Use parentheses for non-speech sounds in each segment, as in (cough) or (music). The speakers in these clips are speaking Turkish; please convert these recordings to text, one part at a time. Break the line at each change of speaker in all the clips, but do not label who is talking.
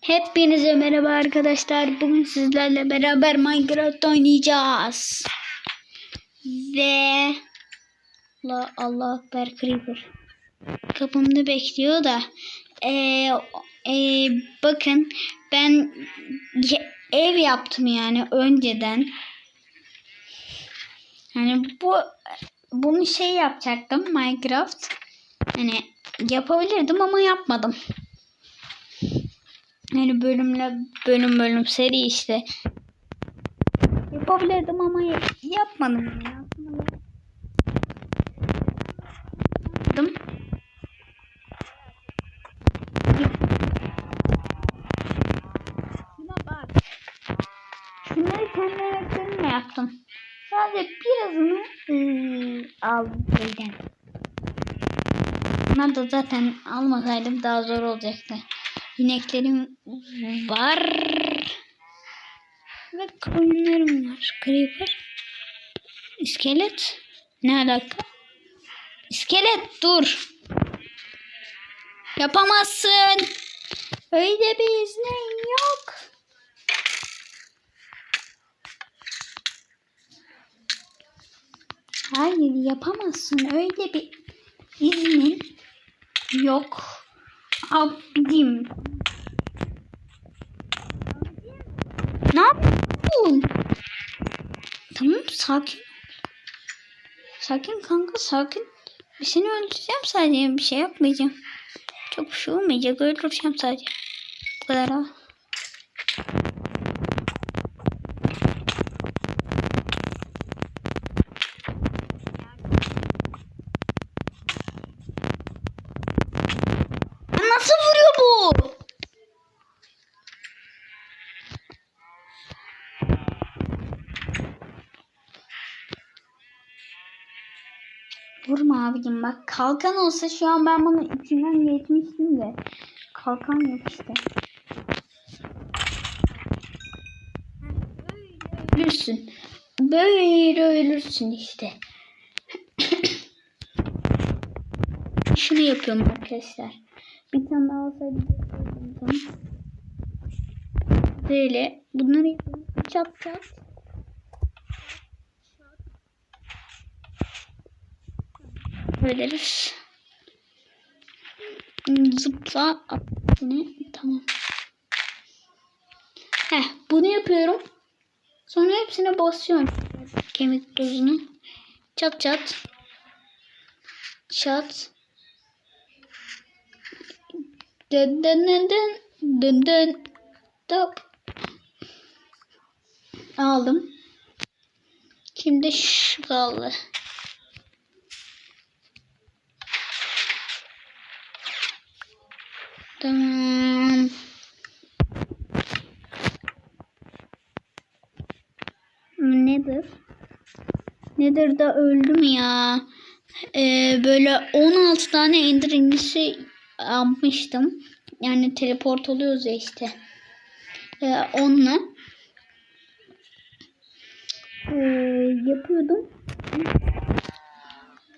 Hepinize merhaba arkadaşlar. Bugün sizlerle beraber Minecraft oynayacağız. Ve Allah Allah Ekber Creeper. Kapımda bekliyor da. Ee, e, bakın ben ev yaptım yani önceden. Yani bu bunu şey yapacaktım Minecraft. Hani yapabilirdim ama yapmadım. Yani bölümle bölüm bölüm seri işte. Yapabilirdim ama ya- yapmadım yani. Aslında Yaptım. Şuna. Şunları kendi ayaklarımla yaptım. Sadece birazını ıı, aldım. Bunlar da zaten almasaydım daha zor olacaktı. İneklerim var. Ve koyunlarım var. Creeper. İskelet. Ne alaka? İskelet dur. Yapamazsın. Öyle bir iznin yok. Hayır yapamazsın. Öyle bir iznin yok. Abim. Ne yapıyorsun? Tamam sakin. Sakin kanka sakin. Bir seni öldüreceğim sadece bir şey yapmayacağım. Çok bir şey olmayacak öldüreceğim sadece. Bu kadar ha. Nasıl vuruyor bu? Vurma abicim bak kalkan olsa şu an ben bunu içinden geçmiştim de kalkan yok işte. Ölürsün. Böyle ölürsün işte. (coughs) Şunu yapıyorum arkadaşlar. Bir tane daha olsaydı. Böyle bunları yapıyorum. Çat çat. Bir zıpla ne tamam. Heh bunu yapıyorum. Sonra hepsine basıyorum. Kemik tozunu. Çat çat. Çat. Dın dın dın dın dın dın Top. Aldım. Şimdi şu kaldı. Tamam. Nedir? Nedir da öldüm ya. Ee, böyle 16 tane ender incisi. Yani teleport oluyoruz ya işte. Ee, onunla ee, yapıyordum.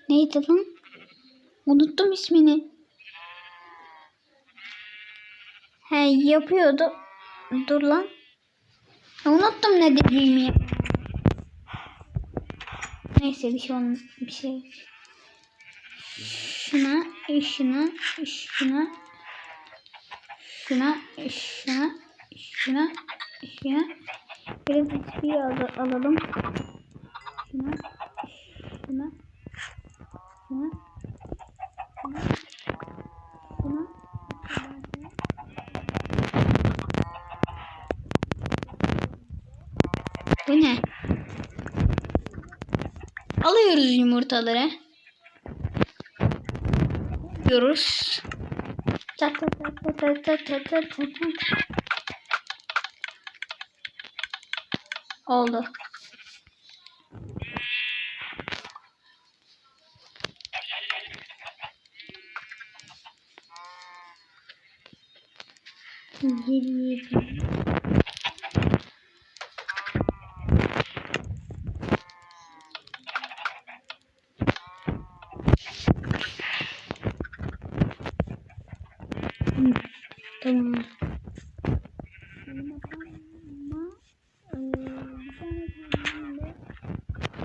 Neydi lan? Unuttum ismini. He yapıyordu. Dur lan. Unuttum ne dediğimi. Neyse bir şey olmaz. Bir şey. Şuna, şuna, şuna, şuna, şuna, şuna, şuna. Biraz XP al alalım. Şuna, şuna, şuna, şuna, şuna. Alıyoruz yumurtaları. Diyoruz. Tat tat tat tat tat tat tat tat. Oldu. Yedi yedi. Tamam.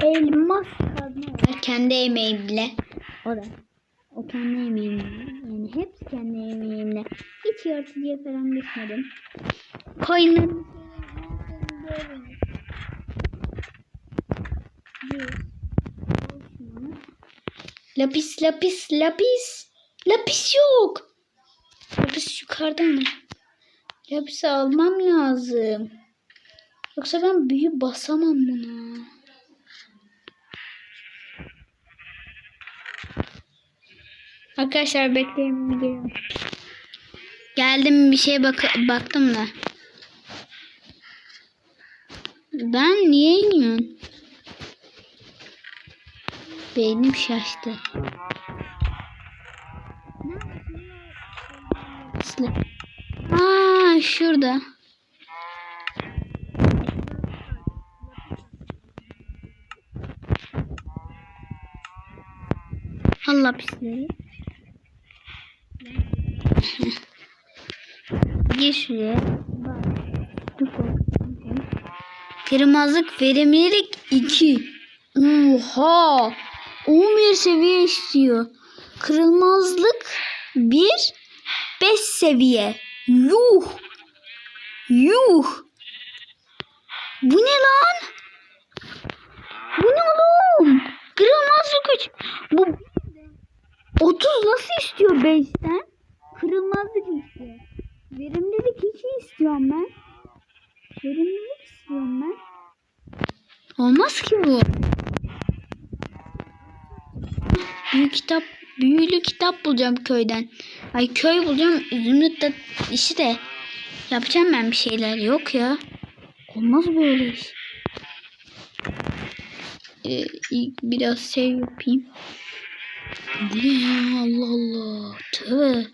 Elmas kadına Kendi emeğimle. O da. O kendi emeğimle. Yani hepsi kendi emeğimle. Hiç yaratıcıya falan düşmedim. Koyunun Lapis lapis lapis. Lapis yok. Lapis yukarıda mı? Lapisi almam lazım. Yoksa ben büyü basamam buna. Arkadaşlar bekleyin geliyorum. Geldim bir şeye bak baktım da. Ben niye iniyorsun? Beynim şaştı. Aa şurada. Allah pisleri. Gir şuraya. Kırmızılık verimlilik 2. Oha. 11 seviye istiyor. Kırılmazlık 1. 5 seviye. Yuh. Yuh. Bu ne lan? Bu ne oğlum? Kırılmazlık 3. Bu 30 nasıl istiyor 5'ten? Kırılmazlık istiyor. Verimlilik 2 istiyorum ben. Verimlilik istiyorum ben. Olmaz ki bu. Büyük kitap, büyülü kitap bulacağım köyden. Ay köy bulacağım. Zümrüt de işi de yapacağım ben bir şeyler. Yok ya. Olmaz böyle iş. Ee, biraz şey yapayım. Ne ya Allah Allah. Tövbe.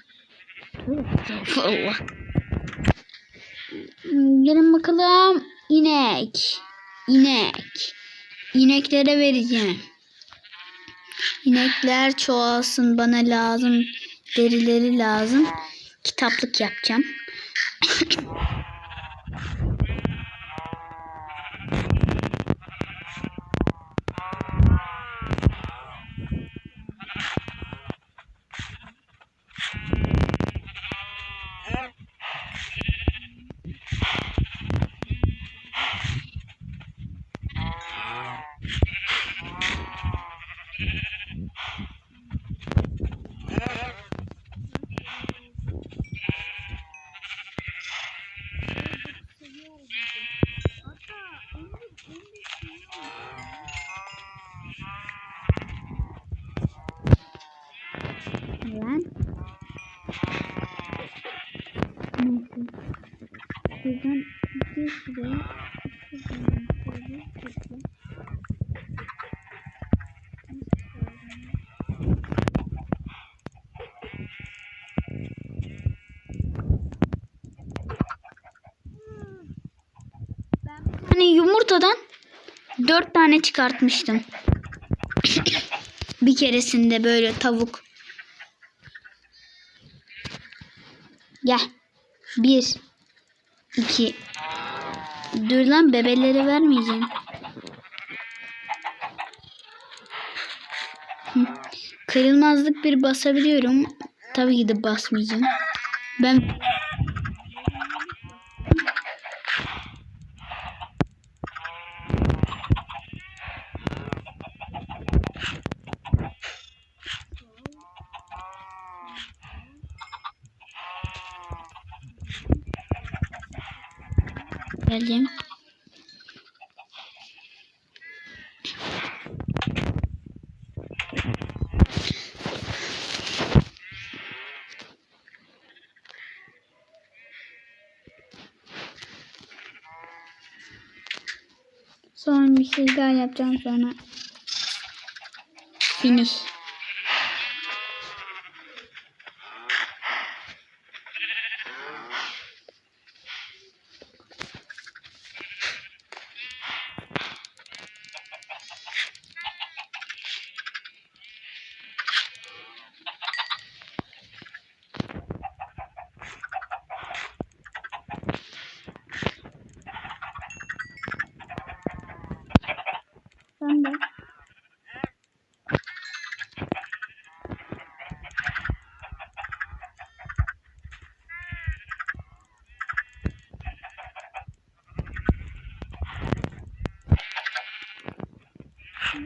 Tövbe. Hmm, Gelin bakalım. İnek. İnek. İneklere vereceğim. İnekler çoğalsın bana lazım. Derileri lazım. Kitaplık yapacağım. Ben Neyse. Şuradan bir şöyle. Hani yumurtadan dört tane çıkartmıştım. bir keresinde böyle tavuk. Gel. Bir. iki. Dur lan bebeleri vermeyeceğim. Kırılmazlık bir basabiliyorum. Tabii ki de basmayacağım. Ben geleceğim. Son bir şey daha yapacağım sonra. Finish. Sen de. Sen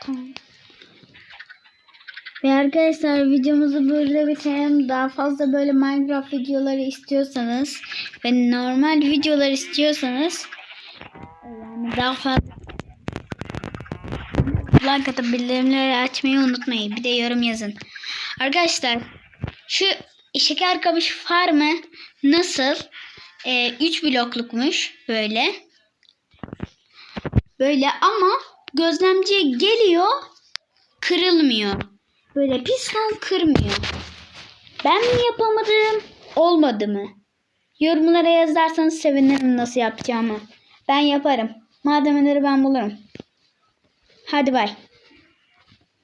Tamam. Ve arkadaşlar videomuzu burada bitirelim. Daha fazla böyle Minecraft videoları istiyorsanız ve normal videolar istiyorsanız yani daha fazla like atıp bildirimleri açmayı unutmayın. Bir de yorum yazın. Arkadaşlar şu şeker kamış farmı nasıl? 3 bloklukmuş böyle. Böyle ama gözlemciye geliyor kırılmıyor. Böyle piston kırmıyor. Ben mi yapamadım? Olmadı mı? Yorumlara yazarsanız sevinirim nasıl yapacağımı. Ben yaparım. Malzemeleri ben bulurum. Hadi bay.